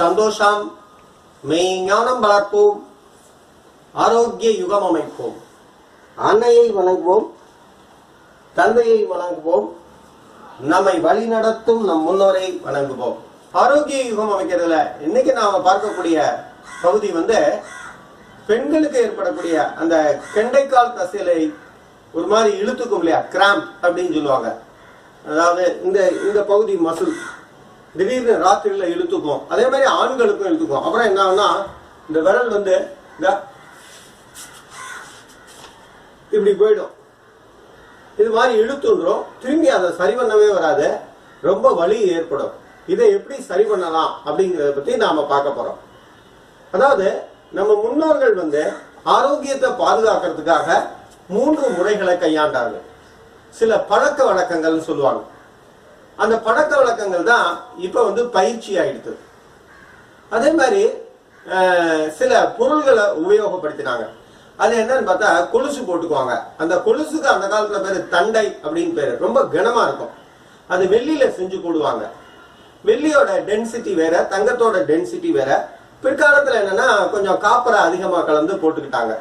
சந்தோஷம் மெய்ஞானம் வளர்ப்போம் ஆரோக்கிய யுகம் அமைப்போம். அன்னையை வணங்குவோம் தந்தையை வணங்குவோம் நம்மை வழி நடத்தும் நம் முன்னோரை வணங்குவோம். ஆரோக்கிய யுகம் அமைக்கிறதுல இன்னைக்கு நாம பார்க்கக்கூடிய பகுதி வந்து பெண்களுக்கு ஏற்படக்கூடிய அந்த கெண்டைக்கால் தசையிலை ஒரு மாதிரி இழுத்துக்கும் இல்லையா? கிராம்ப் அப்படின்னு சொல்லுவாங்க. அதாவது இந்த இந்த பகுதி மசில் திடீர்னு ராத்திரியில இழுத்துக்கும் அதே மாதிரி ஆண்களுக்கும் இழுத்துக்கும் அப்புறம் என்ன ஆகும்னா இந்த விரல் வந்து இந்த இப்படி போயிடும். இது மாதிரி இழுத்துன்றோம் திரும்பி அதை சரி பண்ணவே வராது. ரொம்ப வலி ஏற்படும். இதை எப்படி சரி பண்ணலாம் அப்படிங்கிறத பத்தி நாம பார்க்க போறோம். அதாவது நம்ம முன்னோர்கள் வந்து ஆரோக்கியத்தை பாதுகாக்கிறதுக்காக மூன்று முறைகளை கையாண்டார்கள். சில பழக்க வழக்கங்கள்னு சொல்லுவாங்க. அந்த பழக்க வழக்கங்கள் தான் இப்போ வந்து பயிற்சி ஆயிடுது. அதே மாதிரி சில பொருள்களை உபயோகப்படுத்தினாங்க. அது என்னன்னு பார்த்தா கொலுசு போட்டுக்குவாங்க. அந்த கொலுசுக்கு அந்த காலத்துல பேரு தண்டை அப்படின்னு பேரு. ரொம்ப கனமா இருக்கும். அது வெள்ளியில செஞ்சு போடுவாங்க. வெள்ளியோட டென்சிட்டி வேற தங்கத்தோட டென்சிட்டி வேற. பிற்காலத்துல என்னன்னா கொஞ்சம் காப்பரை அதிகமா கலந்து போட்டுக்கிட்டாங்க.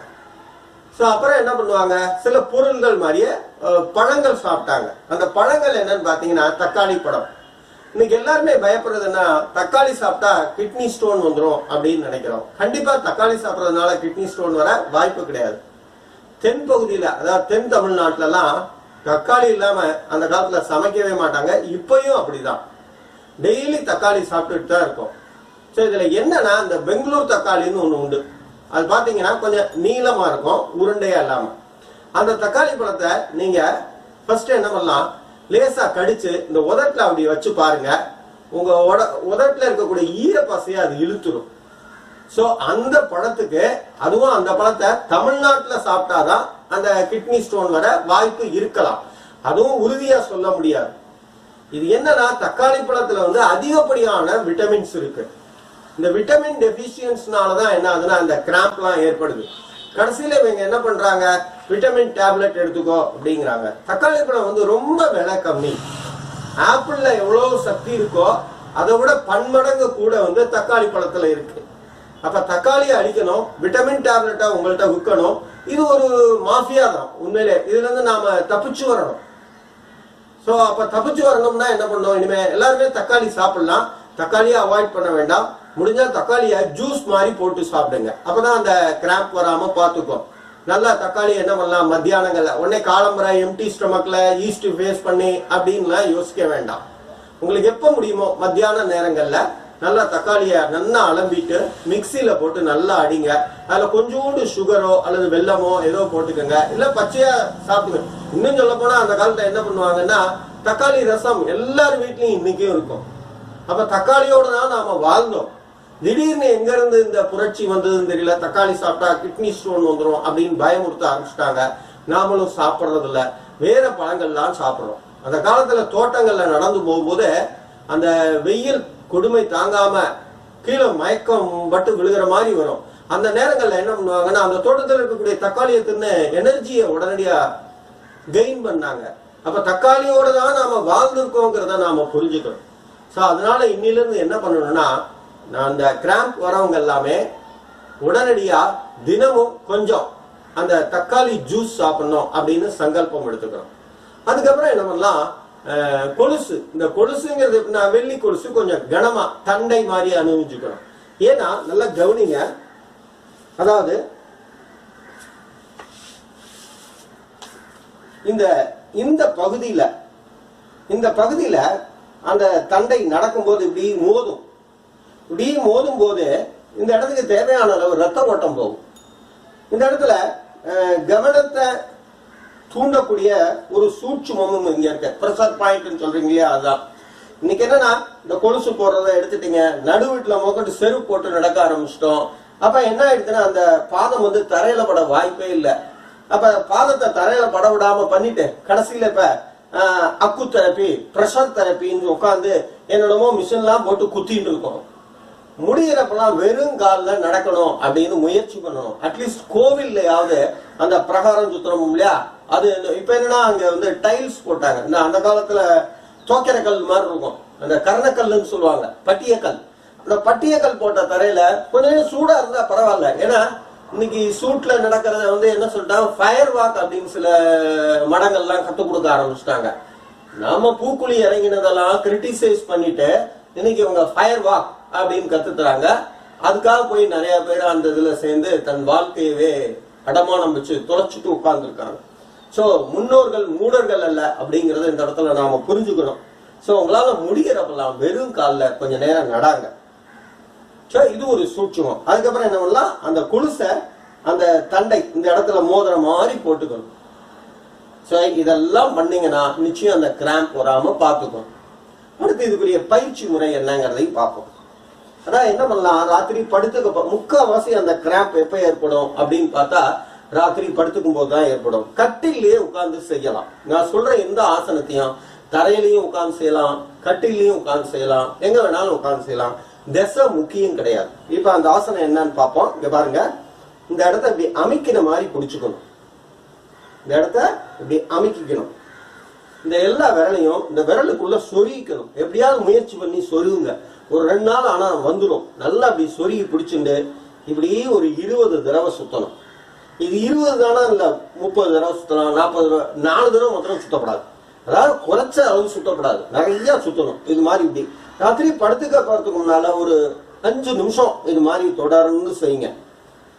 ஸோ அப்புறம் என்ன பண்ணுவாங்க? சில பொருள்கள் மாதிரியே பழங்கள் சாப்பிட்டாங்க. அந்த பழங்கள் என்னன்னு பார்த்தீங்கன்னா தக்காளி பழம். இன்னைக்கு எல்லாருமே பயப்படுறதுன்னா தக்காளி சாப்பிட்டா கிட்னி ஸ்டோன் வந்துடும் அப்படின்னு நினைக்கிறோம். கண்டிப்பாக தக்காளி சாப்பிட்றதுனால கிட்னி ஸ்டோன் வர வாய்ப்பு கிடையாது. தென் பகுதியில் அதாவது தென் தமிழ்நாட்டிலலாம் தக்காளி இல்லாமல் அந்த காலத்தில் சமைக்கவே மாட்டாங்க. இப்பயும் அப்படிதான். டெய்லி தக்காளி சாப்பிட்டுட்டு தான் இருக்கும். சரி இதில் என்னன்னா இந்த பெங்களூர் தக்காளின்னு ஒன்று உண்டு. அது பார்த்தீங்கன்னா கொஞ்சம் நீளமா இருக்கும் உருண்டையா இல்லாம. அந்த தக்காளி பழத்தை நீங்க ஃபர்ஸ்ட் என்ன பண்ணலாம் லேசா கடிச்சு இந்த உதட்டில் அப்படி வச்சு பாருங்க. உங்க உட- உதட்டில் இருக்கக்கூடிய ஈரப்பசையை அது இழுத்துடும் ஸோ அந்த பழத்துக்கு அதுவும் அந்த பழத்தை தமிழ்நாட்டில் சாப்பிட்டாதான் அந்த கிட்னி ஸ்டோன் வர வாய்ப்பு இருக்கலாம். அதுவும் உறுதியா சொல்ல முடியாது. இது என்னன்னா தக்காளி பழத்துல வந்து அதிகப்படியான விட்டமின்ஸ் இருக்கு. இந்த விட்டமின் டெபிஷியன்ஸ்னால தான் என்ன ஆகுதுன்னா அந்த கிராம்ப்லாம் ஏற்படுது. கடைசியில் இவங்க என்ன பண்ணுறாங்க விட்டமின் டேப்லெட் எடுத்துக்கோ அப்படிங்கிறாங்க. தக்காளி பழம் வந்து ரொம்ப விலை கம்மி. ஆப்பிளில் எவ்வளோ சக்தி இருக்கோ அதை விட பன்மடங்கு கூட வந்து தக்காளி பழத்தில் இருக்கு. அப்போ தக்காளியை அடிக்கணும் விட்டமின் டேப்லெட்டை உங்கள்கிட்ட விற்கணும். இது ஒரு மாஃபியா தான் உண்மையிலே. இதுலேருந்து நாம் தப்பிச்சு வரணும். ஸோ அப்போ தப்பிச்சு வரணும்னா என்ன பண்ணணும்? இனிமேல் எல்லாருமே தக்காளி சாப்பிடலாம். தக்காளியை அவாய்ட் பண்ண வேண்டாம். முடிஞ்சா தக்காளியை ஜூஸ் மாதிரி போட்டு சாப்பிடுங்க. அப்பதான் அந்த கிராம்ப் வராம பாத்துக்கும் நல்லா தக்காளி என்ன பண்ணலாம்? மத்தியானங்கள்ல. உடனே காலம்பரை எம்டி ஸ்டொமக்ல ஈஸ்ட் ஃபேஸ் பண்ணி அப்படின்லாம் யோசிக்க வேண்டாம். உங்களுக்கு எப்ப முடியுமோ மத்தியான நேரங்கள்ல நல்லா தக்காளியை நல்லா அலம்பிட்டு மிக்சியில போட்டு நல்லா அடிங்க. அதுல கொஞ்சோண்டு சுகரோ அல்லது வெல்லமோ ஏதோ போட்டுக்கோங்க. இல்ல பச்சையா சாப்பிடுங்க. இன்னும் சொல்ல போனா அந்த காலத்துல என்ன பண்ணுவாங்கன்னா தக்காளி ரசம் எல்லார் வீட்லயும் இன்னைக்கும் இருக்கும். அப்ப தக்காளியோட தான் நாம வாழ்ந்தோம். திடீர்னு எங்க இருந்து இந்த புரட்சி வந்ததுன்னு தெரியல. தக்காளி சாப்பிட்டா கிட்னி ஸ்டோன் வந்துடும் அப்படின்னு பயமுறுத்த ஆரம்பிச்சிட்டாங்க. நாமளும் சாப்பிட்றது இல்லை வேற பழங்கள்லாம் சாப்பிட்றோம். அந்த காலத்துல தோட்டங்கள்ல நடந்து போகும்போது அந்த வெயில் கொடுமை தாங்காம கீழே மயக்கம் பட்டு விழுகிற மாதிரி வரும். அந்த நேரங்கள்ல என்ன பண்ணுவாங்கன்னா அந்த தோட்டத்தில் இருக்கக்கூடிய தக்காளியை தின்னு எனர்ஜியை உடனடியா கெயின் பண்ணாங்க. அப்ப தக்காளியோட தான் நாம வாழ்ந்திருக்கோங்கிறத நாம புரிஞ்சுக்கணும். ஸோ அதனால இன்னிலிருந்து என்ன பண்ணணும்னா நான் அந்த கிராம்ப் வரவங்க எல்லாமே உடனடியா தினமும் கொஞ்சம் அந்த தக்காளி ஜூஸ் சாப்பிடணும் அப்படின்னு சங்கல்பம் எடுத்துக்கிறோம். அதுக்கப்புறம் என்ன பண்ணலாம்? கொலுசு. இந்த கொலுசுங்கிறது நான் வெள்ளி கொலுசு கொஞ்சம் கனமா தண்டை மாதிரி அனுபவிச்சுக்கணும் ஏன்னா நல்லா கவனிங்க. அதாவது இந்த இந்த பகுதியில இந்த பகுதியில அந்த தண்டை நடக்கும்போது இப்படி மோதும். இப்படி மோதும் போது இந்த இடத்துக்கு தேவையான அளவு ரத்த ஓட்டம் போகும். இந்த இடத்துல கவனத்தை தூண்டக்கூடிய ஒரு சூட்சுமமும் இங்க இருக்கு. ப்ரெஷர் பாயிண்ட் சொல்றீங்க இல்லையா? அதுதான் இன்னைக்கு என்னன்னா இந்த கொலுசு போடுறத எடுத்துட்டீங்க நடு வீட்டுல மொக்கட்டு செருப்பு போட்டு நடக்க ஆரம்பிச்சிட்டோம். அப்ப என்ன ஆயிடுச்சுன்னா அந்த பாதம் வந்து தரையில பட வாய்ப்பே இல்லை. அப்ப பாதத்தை தரையில பட விடாம பண்ணிட்டு கடைசியில இப்ப அக்கு தெரப்பி ப்ரெஷர் தெரப்பின்னு உட்காந்து என்னென்னமோ மிஷின்லாம் போட்டு குத்தின்னு இருக்கோம். முடிகிறப்பெல்லாம் வெறும் காலில் நடக்கணும் அப்படின்னு முயற்சி பண்ணணும். அட்லீஸ்ட் கோவில்லையாவது அந்த பிரகாரம் சுத்தணும் இல்லையா? அது இப்போ என்னன்னா அங்கே வந்து டைல்ஸ் போட்டாங்க. இந்த அந்த காலத்தில் தோக்கிற கல் மாதிரி இருக்கும். அந்த கரணக்கல்லுன்னு சொல்லுவாங்க பட்டியக்கல். இந்த பட்டியக்கல் போட்ட தரையில கொஞ்சம் சூடாக இருந்தால் பரவாயில்ல. ஏன்னா இன்னைக்கு சூட்ல நடக்கிறத வந்து என்ன சொல்லிட்டாங்க? ஃபயர் வாக் அப்படின்னு சில மடங்கள்லாம் கற்றுக் கொடுக்க ஆரம்பிச்சிட்டாங்க. நாம பூக்குழி இறங்கினதெல்லாம் கிரிட்டிசைஸ் பண்ணிட்டு இன்னைக்கு இவங்க ஃபயர் வாக் அப்படின்னு கத்து அதுக்காக போய் நிறைய பேர் அந்த இதுல சேர்ந்து தன் வாழ்க்கையவே அடமானம் வச்சு துளைச்சிட்டு உட்கார்ந்துருக்காங்க. ஸோ முன்னோர்கள் மூடர்கள் அல்ல அப்படிங்கறத இந்த இடத்துல நாம புரிஞ்சுக்கணும். ஸோ உங்களால முடிகிறப்பெல்லாம் வெறும் காலில் கொஞ்ச நேரம் நடாங்க. ஸோ இது ஒரு சூட்சுமம். அதுக்கப்புறம் என்ன பண்ணலாம்? அந்த குலுசை அந்த தண்டை இந்த இடத்துல மோதிர மாதிரி போட்டுக்கணும். ஸோ இதெல்லாம் பண்ணீங்கன்னா நிச்சயம் அந்த கிராம்ப் வராமல் பார்த்துக்கணும் அடுத்து இதுக்குரிய பயிற்சி முறை என்னங்கிறதையும் பார்ப்போம். அதான் என்ன பண்ணலாம்? ராத்திரி படுத்துக்க முக்கால்வாசி அந்த கிராம்ப் எப்ப ஏற்படும் அப்படின்னு பார்த்தா ராத்திரி படுத்துக்கும் போது தான் ஏற்படும். கட்டிலேயே உட்கார்ந்து செய்யலாம். நான் சொல்ற எந்த ஆசனத்தையும் தரையிலையும் உட்கார்ந்து செய்யலாம் கட்டிலையும் உட்கார்ந்து செய்யலாம் எங்க வேணாலும் உட்கார்ந்து செய்யலாம். திசை முக்கியம் கிடையாது. இப்ப அந்த ஆசனம் என்னன்னு பார்ப்போம். இங்க பாருங்க. இந்த இடத்த இப்படி அமைக்கிற மாதிரி பிடிச்சுக்கணும். இந்த இடத்த இப்படி அமைக்கிக்கணும். இந்த எல்லா விரலையும் இந்த விரலுக்குள்ள சொருகிக்கணும். எப்படியாவது முயற்சி பண்ணி சொருகுங்க. ஒரு ரெண்டு நாள் ஆனா வந்துடும் நல்லா அப்படி சொருகி பிடிச்சுண்டு இப்படி ஒரு இருபது தடவை சுத்தணும். இது இருபது தானா இல்ல முப்பது தடவை சுத்தலாம் நாற்பது தடவை நாலு தடவை மாத்திரம் சுத்தப்படாது. அதாவது குறைச்ச அளவு சுத்தப்படாது. நிறைய சுத்தணும். இது மாதிரி இப்படி. ராத்திரி படுத்துக்க போறதுக்கு முன்னால ஒரு அஞ்சு நிமிஷம் இது மாதிரி தொடர்ந்து செய்யுங்க.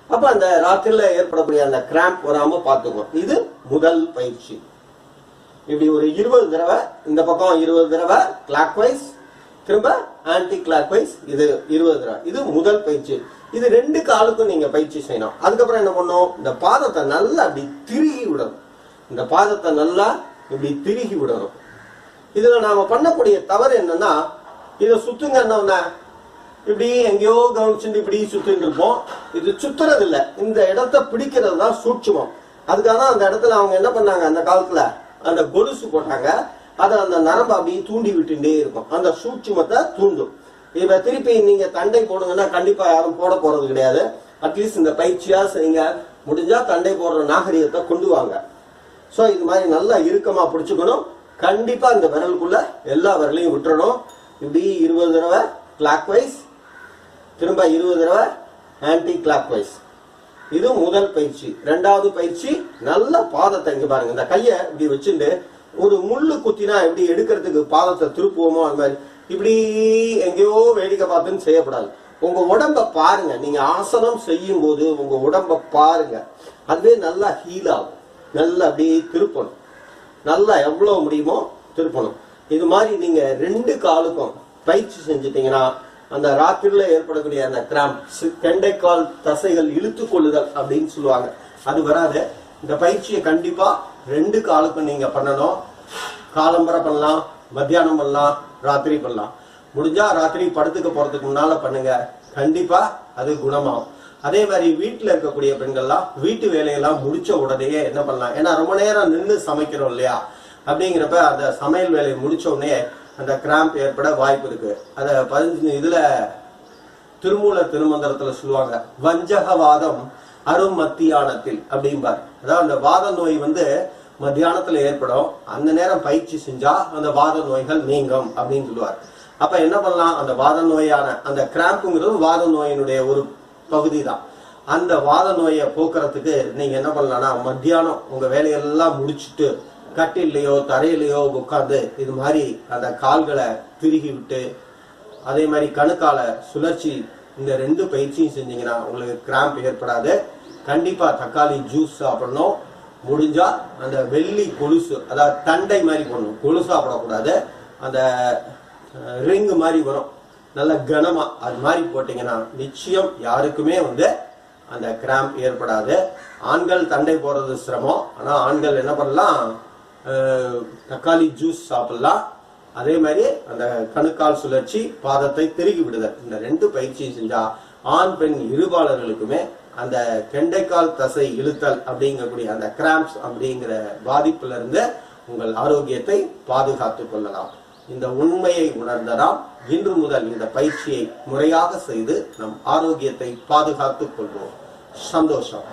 அப்ப அந்த ராத்திரில ஏற்படக்கூடிய அந்த கிராம்ப் வராம பாத்துக்கும் இது முதல் பயிற்சி. இப்படி ஒரு இருபது தடவை இந்த பக்கம் இருபது தடவை கிளாக் வைஸ் திரும்ப ஆன்டி கிளாக் வைஸ் இது இருபது தடவை. இது முதல் பயிற்சி. இது ரெண்டு காலுக்கும் நீங்க பயிற்சி செய்யணும். அதுக்கப்புறம் என்ன பண்ணும்? இந்த பாதத்தை நல்லா அப்படி திருகி விடணும். இந்த பாதத்தை நல்லா இப்படி திருகி விடணும். இதுல நாம பண்ணக்கூடிய தவறு என்னன்னா இதை சுத்துங்கன்னா இப்படி எங்கேயோ கவனிச்சுட்டு இப்படி சுத்திட்டு இருப்போம். இது சுத்துறது இல்ல இந்த இடத்த பிடிக்கிறது தான் சூட்சமம். அதுக்காக தான் அந்த இடத்துல அவங்க என்ன பண்ணாங்க? அந்த காலத்துல அந்த கொலுசு போட்டாங்க. அதை அந்த நரம்பு அப்படியே தூண்டி விட்டுட்டே இருக்கும். அந்த சூட்சுமத்தை தூண்டும். இப்ப திருப்பி நீங்க தண்டை போடுங்கன்னா கண்டிப்பா யாரும் போட போறது கிடையாது. அட்லீஸ்ட் இந்த பயிற்சியா செய்யுங்க முடிஞ்சா தண்டை போடுற நாகரிகத்தை கொண்டு வாங்க. சோ இது மாதிரி நல்லா இறுக்கமா பிடிச்சுக்கணும். கண்டிப்பா இந்த விரலுக்குள்ள எல்லா விரலையும் விட்டுறணும். இப்படி இருபது தடவை கிளாக் வைஸ் திரும்ப இருபது தடவை ஆன்டி கிளாக் வைஸ் இது முதல் பயிற்சி. ரெண்டாவது பயிற்சி நல்ல பாதத்தை இங்க பாருங்க. இந்த கையை இப்படி வச்சுட்டு ஒரு முள்ளு குத்தினா எப்படி எடுக்கிறதுக்கு பாதத்தை திருப்புவோமோ அது மாதிரி. இப்படி எங்கேயோ வேடிக்கை பார்த்துன்னு செய்யப்படாது உங்க உடம்ப பாருங்க. நீங்க ஆசனம் செய்யும் போது உங்க உடம்ப பாருங்க. அதுவே நல்லா ஹீல் ஆகும். நல்லா அப்படியே திருப்பணும். நல்லா எவ்வளவு முடியுமோ திருப்பணும். இது மாதிரி நீங்க ரெண்டு காலுக்கும் பயிற்சி செஞ்சுட்டீங்கன்னா அந்த ராத்திரில ஏற்படக்கூடிய அந்த கிராம் கெண்டைக்கால் தசைகள் இழுத்து கொள்ளுதல் அப்படின்னு சொல்லுவாங்க. அது வராது. இந்த பயிற்சியை கண்டிப்பா ரெண்டு காலுக்கும் நீங்க பண்ணணும். காலம்பரை பண்ணலாம் மத்தியானம் பண்ணலாம் ராத்திரி பண்ணலாம். முடிஞ்சா ராத்திரி படுத்துக்க போறதுக்கு முன்னால பண்ணுங்க. கண்டிப்பா அது குணமாகும். அதே மாதிரி வீட்டில் இருக்கக்கூடிய பெண்கள்லாம் வீட்டு வேலையெல்லாம் முடிச்ச உடனேயே என்ன பண்ணலாம்? ஏன்னா ரொம்ப நேரம் நின்று சமைக்கிறோம் இல்லையா? அப்படிங்கிறப்ப அந்த சமையல் வேலையை முடிச்ச உடனே அந்த கிராம்ப் ஏற்பட வாய்ப்பு இருக்கு. அதை பதினஞ்சு இதுல திருமூல திருமந்திரத்துல சொல்லுவாங்க வஞ்சகவாதம் அரும் மத்தியானத்தில் அப்படிம்பார். அதாவது அந்த வாத நோய் வந்து மத்தியானத்துல ஏற்படும் அந்த நேரம் பயிற்சி செஞ்சா அந்த வாத நோய்கள் நீங்கும் அப்படின்னு சொல்லுவார். அப்ப என்ன பண்ணலாம்? அந்த வாத நோயான அந்த கிராம்புங்கிறது வாத நோயினுடைய ஒரு பகுதி தான் அந்த வாத நோயை போக்குறதுக்கு நீங்க என்ன பண்ணலாம்னா மத்தியானம் உங்க வேலையெல்லாம் முடிச்சுட்டு கட்டில்லையோ தரையிலையோ உட்காந்து இது மாதிரி அந்த கால்களை திருகி விட்டு அதே மாதிரி கணுக்கால சுழற்சி இந்த ரெண்டு பயிற்சியும் செஞ்சீங்கன்னா உங்களுக்கு கிராம்ப் ஏற்படாது. கண்டிப்பாக தக்காளி ஜூஸ் சாப்பிடணும். முடிஞ்சா அந்த வெள்ளி கொலுசு அதாவது தண்டை மாதிரி போடணும். கொலுசு சாப்பிடக்கூடாது அந்த ரிங்கு மாதிரி வரும். நல்ல கனமாக அது மாதிரி போட்டிங்கன்னா நிச்சயம் யாருக்குமே வந்து அந்த கிராம்ப் ஏற்படாது. ஆண்கள் தண்டை போடுறது சிரமம். ஆனால் ஆண்கள் என்ன பண்ணலாம்? தக்காளி ஜூஸ் சாப்பிடலாம். அதே மாதிரி அந்த கணுக்கால் சுழற்சி பாதத்தை திருகி விடுதல். இந்த ரெண்டு பயிற்சியும் செஞ்சா ஆண் பெண் இருபாளர்களுக்குமே அந்த கெண்டைக்கால் தசை இழுத்தல் அப்படிங்கக்கூடிய அந்த கிராம்ப்ஸ் அப்படிங்கிற பாதிப்புல இருந்து உங்கள் ஆரோக்கியத்தை பாதுகாத்து கொள்ளலாம். இந்த உண்மையை உணர்ந்த நாம் இன்று முதல் இந்த பயிற்சியை முறையாக செய்து நம் ஆரோக்கியத்தை பாதுகாத்துக் கொள்வோம். சந்தோஷம்.